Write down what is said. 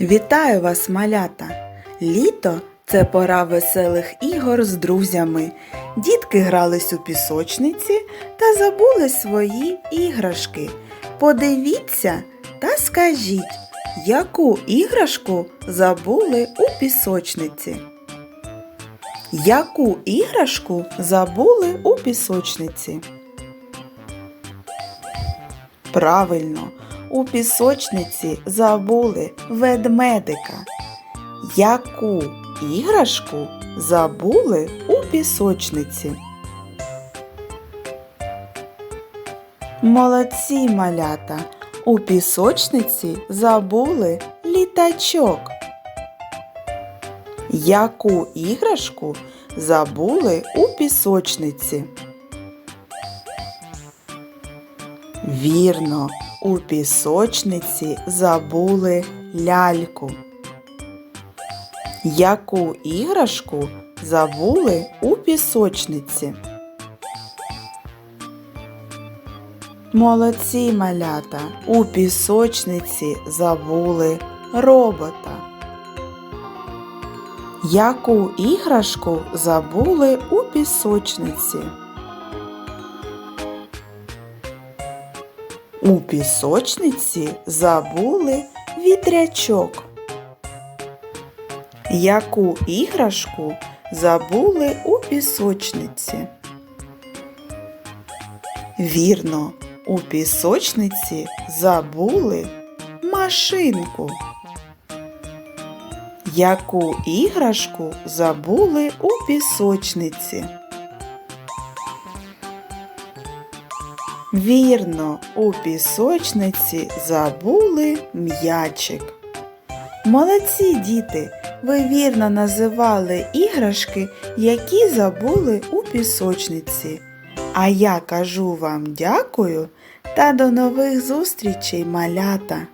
Вітаю вас, малята! Літо це пора веселих ігор з друзями. Дітки грались у пісочниці та забули свої іграшки. Подивіться та скажіть, яку іграшку забули у пісочниці? Яку іграшку забули у пісочниці? Правильно, у пісочниці забули ведмедика. Яку іграшку забули у пісочниці? Молодці малята! У пісочниці забули літачок. Яку іграшку забули у пісочниці? Вірно, у пісочниці забули ляльку. Яку іграшку забули у пісочниці? Молодці малята, у пісочниці забули робота. Яку іграшку забули у пісочниці? У пісочниці забули вітрячок. Яку іграшку забули у пісочниці? Вірно, у пісочниці забули машинку. Яку іграшку забули у пісочниці? Вірно, у пісочниці забули м'ячик. Молодці діти! Ви вірно називали іграшки, які забули у пісочниці. А я кажу вам дякую та до нових зустрічей, малята!